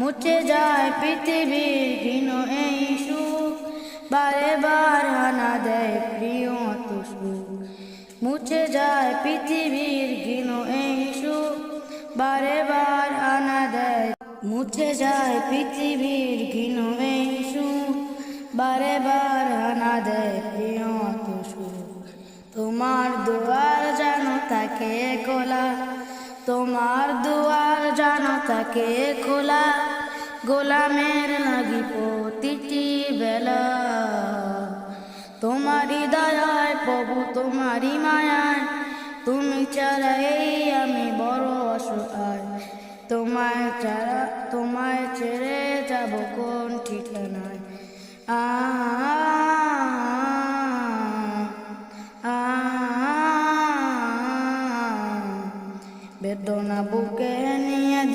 মুছে যায় পৃথিবীর ঘিন এই সুখ। বারে বার হানা দেয় প্রিয় সুখ মুছে যায় পৃথিবীর ঘিন এই সুখ। বারে বার আনা দেয়, মুছে যায় পৃথিবীর ঘিন এই সুখ। বারে বার আনা দেয় প্রিয় সুখ তোমার দুয়ার জানো তাকে খোলা তোমার দুয়ার তাকে খোলা গোলামের লাগি প্রতিটি বেলা তোমারই দয়ায় প্রভু তোমারই মায়ায় তুমি ছাড়া এই আমি বড় অসহায় তোমায় ছাড়া তোমায় ছেড়ে যাব কোন ঠিকানায় আ বেদনা বুকে